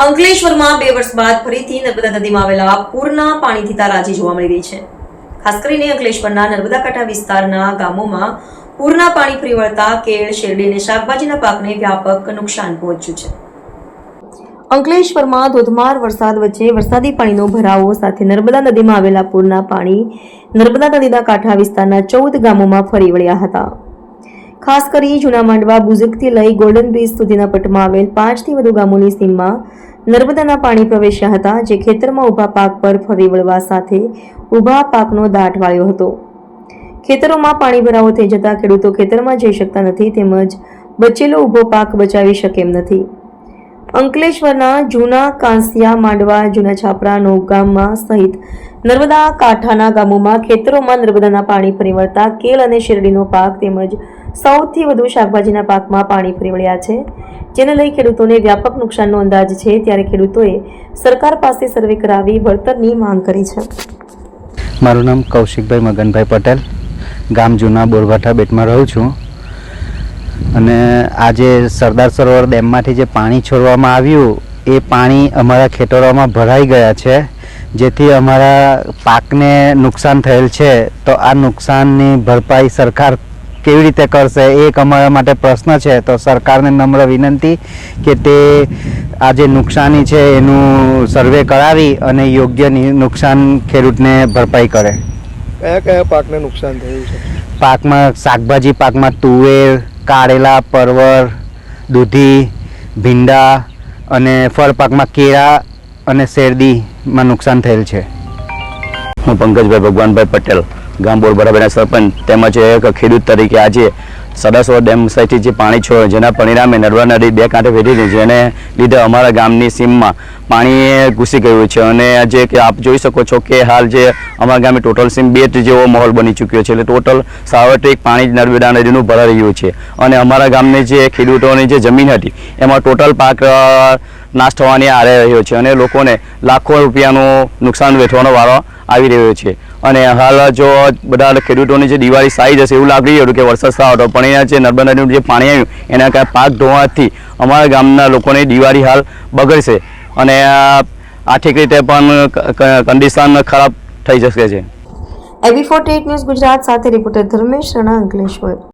અંકલેશ્વરમાં બે વર્ષ બાદ ફરીથી નર્મદા નદીમાં આવેલા પૂરના પાણીથી તારાજી જોવા મળી રહી છે. ખાસ કરીને અંકલેશ્વરના નર્મદા કાંઠા વિસ્તારના ગામોમાં પૂરના પાણી ફરી વળતા કેળ, શેરડી અને શાકભાજીના પાકને વ્યાપક નુકસાન પહોંચ્યું છે. અંકલેશ્વરમાં ધોધમાર વરસાદ વચ્ચે વરસાદી પાણીનો ભરાવો સાથે નર્મદા નદીમાં આવેલા પૂરના પાણી નર્મદા નદીના કાંઠા વિસ્તારના ચૌદ ગામોમાં ફરી વળ્યા હતા. ખાસ કરી જૂના માંડવા બુઝુકથી લઈ ગોલ્ડન બ્રિજ સુધીના પટમાં આવેલ પાંચથી વધુ ગામોની સીમમાં નર્મદાના પાણી પ્રવેશ્યા હતા, જે ખેતરમાં ઊભા પાક પર ફરી વળવા સાથે ઊભા પાકનો દાટ વાળ્યો હતો. ખેતરોમાં પાણી ભરાવો થઈ જતા ખેડૂતો ખેતરમાં જઈ શકતા નથી, તેમજ બચેલો ઊભો પાક બચાવી શકે એમ નથી. અંકલેશ્વરના જૂના કાંસિયા માંડવા જૂના છાપરા નોગામમાં સહિત નર્મદા કાંઠાના ગામોમાં ખેતરોમાં નર્મદાના પાણી ફરી વળતા કેળ અને શેરડીનો પાક તેમજ સૌથી વધુ શાકભાજીના પાકમાં પાણી ફરી વળ્યા છે. જેને લઈ ખેડૂતોને વ્યાપક નુકસાનનો અંદાજ છે, ત્યારે ખેડૂતોએ સરકાર પાસે સર્વે કરાવી વળતરની માંગ કરી છે. મારું નામ કૌશિકભાઈ મગનભાઈ પટેલ. ગામ જૂના બોરભાઠા બેટમાં રહું છું. અને આજે સરદાર સરોવર ડેમમાંથી જે પાણી છોડવામાં આવ્યું એ પાણી અમારા ખેતરોમાં ભરાઈ ગયા છે. જેથી અમારા પાકને નુકસાન થયેલ છે. તો આ નુકસાનની ભરપાઈ સરકાર કેવી રીતે કરશે એ એક અમારા માટે પ્રશ્ન છે. તો સરકારને નમ્ર વિનંતી કે તે આ જે નુકસાની છે એનું સર્વે કરાવી અને યોગ્ય નુકસાન ખેડૂતને ભરપાઈ કરે. કયા કયા પાકને નુકસાન થયું છે? પાકમાં શાકભાજી પાકમાં તુવેર કારેલા, પરવર, દૂધી, ભીંડા અને ફળપાકમાં કેળા અને શેરડીમાં નુકસાન થયેલ છે. હું પંકજભાઈ ભગવાનભાઈ પટેલ. ગામ બોરબરાભાઈના સરપંચ તેમજ એક ખેડૂત તરીકે આજે સદાસો ડેમ સાઈડથી જે પાણી છોડે, જેના પરિણામે નર્મદા નદી બે કાંઠે રહી છે જેને લીધે અમારા ગામની સીમમાં પાણી ઘૂસી ગયું છે. અને આજે કે આપ જોઈ શકો છો કે હાલ જે અમારા ગામે ટોટલ સીમ બે જેવો માહોલ બની ચૂક્યો છે. એટલે ટોટલ સાર્વત્રિક પાણી નર્મદા નદીનું ભરાઈ રહ્યું છે. અને અમારા ગામની જે ખેડૂતોની જે જમીન હતી, એમાં ટોટલ પાક નાશ થવાની આરે રહ્યો છે અને લોકોને લાખો રૂપિયાનું નુકસાન વેઠવાનો વારો આવી રહ્યો છે. અને હાલ જો બધા ખેડૂતોની જે દિવાળી સાઈ જશે એવું લાગી રહ્યું કે વરસાદ સારો હતો, પણ અહીંયા જે નર્મદા નદીનું જે પાણી આવ્યું, એના કારણે પાક ધોવાથી અમારા ગામના લોકોની દિવાળી હાલ બગડશે અને આર્થિક રીતે પણ કન્ડિશન ખરાબ થઈ જશે છે. એબી ફોર્ટી ન્યૂઝ ગુજરાત સાથે રિપોર્ટર ધર્મેશ રણા અંકલેશ્વર.